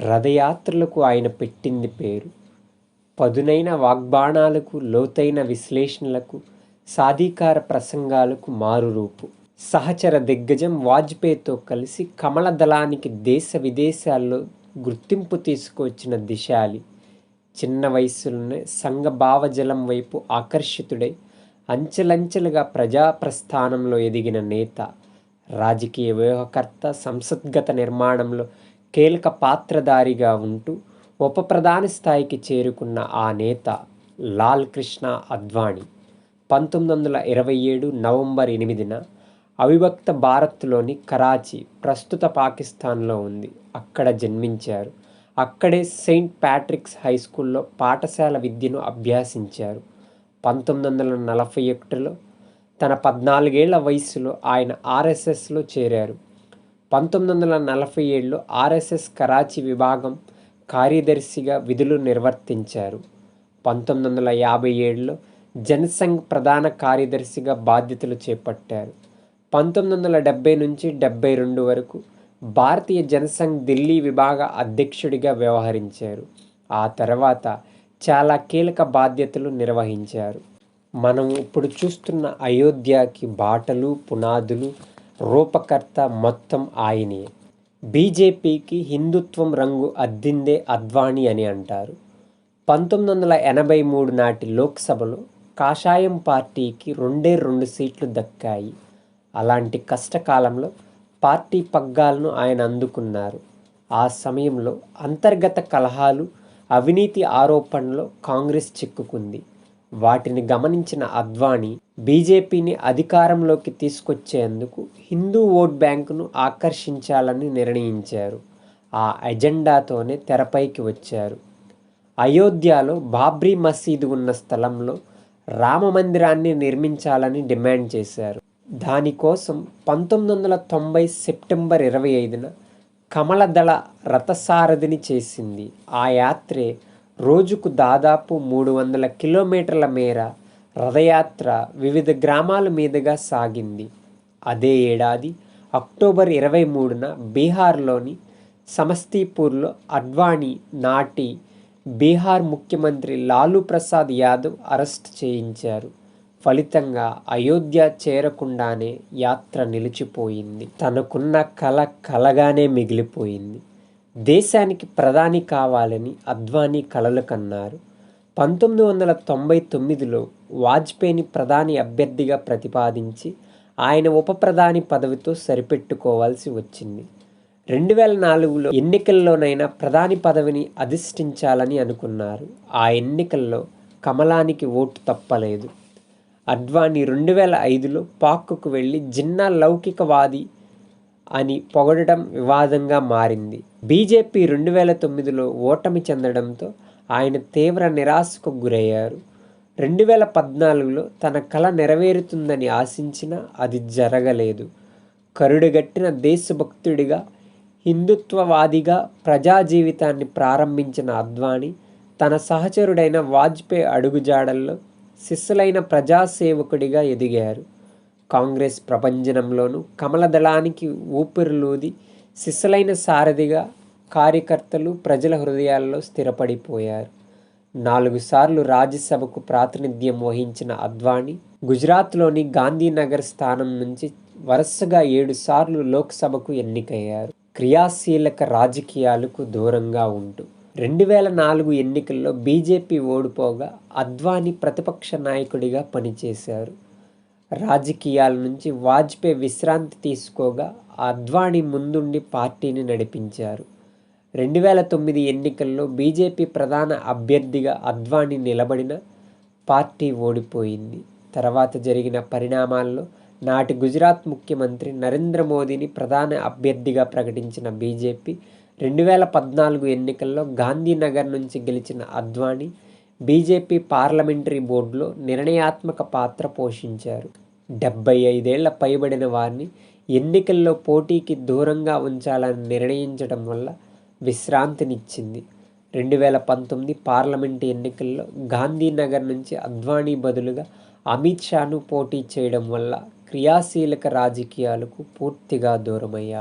రథయాత్రలకు ఆయన పెట్టింది పేరు. పదునైన వాగ్బాణాలకు లోతైన విశ్లేషణలకు సాధికార ప్రసంగాలకు మారురూపు సహచర దిగ్గజం వాజ్పేయితో కలిసి కమల దళానికి దేశ విదేశాల్లో గుర్తింపు తీసుకువచ్చిన దిశాలి. చిన్న వయసులోనే సంఘ భావజలం వైపు ఆకర్షితుడై అంచెలంచెలుగా ప్రజాప్రస్థానంలో ఎదిగిన నేత రాజకీయ వ్యూహకర్త సంసద్గత నిర్మాణంలో కీలక పాత్రధారిగా ఉంటూ ఉప ప్రధాని స్థాయికి చేరుకున్న ఆ నేత లాల్ కృష్ణ అద్వాణి పంతొమ్మిది వందల ఇరవై ఏడు నవంబర్ ఎనిమిదిన అవిభక్త భారత్లోని కరాచీ ప్రస్తుత పాకిస్తాన్లో ఉంది. అక్కడ జన్మించారు. అక్కడే సెయింట్ ప్యాట్రిక్స్ హై స్కూల్లో పాఠశాల విద్యను అభ్యాసించారు. పంతొమ్మిది వందల నలభై ఒకటిలో తన పద్నాలుగేళ్ళ వయసులో ఆయన ఆర్ఎస్ఎస్లో చేరారు. పంతొమ్మిది వందల నలభై ఏడులో ఆర్ఎస్ఎస్ కరాచీ విభాగం కార్యదర్శిగా విధులు నిర్వర్తించారు. పంతొమ్మిది వందల యాభై ఏడులో జనసంఘ్ ప్రధాన కార్యదర్శిగా బాధ్యతలు చేపట్టారు. పంతొమ్మిది వందల డెబ్బై నుంచి డెబ్బై రెండు వరకు భారతీయ జనసంఘ్ ఢిల్లీ విభాగ అధ్యక్షుడిగా వ్యవహరించారు. ఆ తర్వాత చాలా కీలక బాధ్యతలు నిర్వహించారు. మనం ఇప్పుడు చూస్తున్న అయోధ్యకి బాటలు పునాదులు రూపకర్త మొత్తం ఆయనే. బీజేపీకి హిందుత్వం రంగు అద్దిందే అద్వాణి అని అంటారు. పంతొమ్మిది వందల ఎనభై మూడు నాటి లోక్సభలో కాషాయం పార్టీకి రెండే రెండు సీట్లు దక్కాయి. అలాంటి కష్టకాలంలో పార్టీ పగ్గాలను ఆయన అందుకున్నారు. ఆ సమయంలో అంతర్గత కలహాలు అవినీతి ఆరోపణలో కాంగ్రెస్ చిక్కుకుంది. వాటిని గమనించిన అద్వానీ బీజేపీని అధికారంలోకి తీసుకొచ్చేందుకు హిందూ ఓట్ బ్యాంకును ఆకర్షించాలని నిర్ణయించారు. ఆ ఎజెండాతోనే తెరపైకి వచ్చారు. అయోధ్యలో బాబ్రీ మసీదు ఉన్న స్థలంలో రామ మందిరాన్ని నిర్మించాలని డిమాండ్ చేశారు. దానికోసం పంతొమ్మిది వందల తొంభై సెప్టెంబర్ ఇరవై ఐదున కమలదళ రథసారథిని చేసింది. ఆ యాత్రే రోజుకు దాదాపు మూడు వందల కిలోమీటర్ల మేర రథయాత్ర వివిధ గ్రామాల మీదుగా సాగింది. అదే ఏడాది అక్టోబర్ ఇరవై మూడున బీహార్లోని సమస్తీపూర్లో అడ్వాణి నాటి బీహార్ ముఖ్యమంత్రి లాలూ ప్రసాద్ యాదవ్ అరెస్ట్ చేయించారు. ఫలితంగా అయోధ్య చేరకుండానే యాత్ర నిలిచిపోయింది. తనకున్న కల కలగానే మిగిలిపోయింది. దేశానికి ప్రధాని కావాలని అద్వానీ కలలు కన్నారు. పంతొమ్మిది వందల తొంభై తొమ్మిదిలో వాజ్పేయిని ప్రధాని అభ్యర్థిగా ప్రతిపాదించి ఆయన ఉప ప్రధాని పదవితో సరిపెట్టుకోవాల్సి వచ్చింది. రెండు వేల నాలుగులో ఎన్నికల్లోనైనా ప్రధాని పదవిని అధిష్ఠించాలని అనుకున్నారు. ఆ ఎన్నికల్లో కమలానికి ఓటు తప్పలేదు. అడ్వాణి రెండు వేల ఐదులో పాక్కు వెళ్ళి జిన్నా లౌకికవాది అని పొగడటం వివాదంగా మారింది. బీజేపీ రెండు వేల తొమ్మిదిలో ఓటమి చెందడంతో ఆయన తీవ్ర నిరాశకు గురయ్యారు. రెండు వేల పద్నాలుగులో తన కళ నెరవేరుతుందని ఆశించినా అది జరగలేదు. కరుడుగట్టిన దేశభక్తుడిగా హిందుత్వవాదిగా ప్రజా జీవితాన్ని ప్రారంభించిన అద్వానీ తన సహచరుడైన వాజ్పేయి అడుగుజాడల్లో శిస్సులైన ప్రజాసేవకుడిగా ఎదిగారు. కాంగ్రెస్ ప్రపంచంలోనూ కమలదళానికి ఊపిరిలూది శిస్సులైన సారథిగా కార్యకర్తలు ప్రజల హృదయాల్లో స్థిరపడిపోయారు. నాలుగు సార్లు రాజ్యసభకు ప్రాతినిధ్యం వహించిన అద్వానీ గుజరాత్లోని గాంధీనగర్ స్థానం నుంచి వరుసగా ఏడు సార్లు లోక్సభకు ఎన్నికయ్యారు. క్రియాశీలక రాజకీయాలకు దూరంగా ఉంటూ రెండు వేల నాలుగు ఎన్నికల్లో బీజేపీ ఓడిపోగా అద్వానీ ప్రతిపక్ష నాయకుడిగా పనిచేశారు. రాజకీయాల నుంచి వాజ్పేయి విశ్రాంతి తీసుకోగా అద్వానీ ముందుండి పార్టీని నడిపించారు. రెండు వేల తొమ్మిది ఎన్నికల్లో బీజేపీ ప్రధాన అభ్యర్థిగా అద్వానీ నిలబడిన పార్టీ ఓడిపోయింది. తర్వాత జరిగిన పరిణామాల్లో నాటి గుజరాత్ ముఖ్యమంత్రి నరేంద్ర మోదీని ప్రధాన అభ్యర్థిగా ప్రకటించిన బీజేపీ రెండు వేల పద్నాలుగు ఎన్నికల్లో గాంధీనగర్ నుంచి గెలిచిన అద్వానీ బీజేపీ పార్లమెంటరీ బోర్డులో నిర్ణయాత్మక పాత్ర పోషించారు. డెబ్బై ఐదేళ్ళ పైబడిన వారిని ఎన్నికల్లో పోటీకి దూరంగా ఉంచాలని నిర్ణయించడం వల్ల విశ్రాంతినిచ్చింది. రెండు వేల పంతొమ్మిది పార్లమెంటు ఎన్నికల్లో గాంధీనగర్ నుంచి అద్వానీ బదులుగా అమిత్ షాను పోటీ చేయడం వల్ల క్రియాశీలక రాజకీయాలకు పూర్తిగా దూరమయ్యారు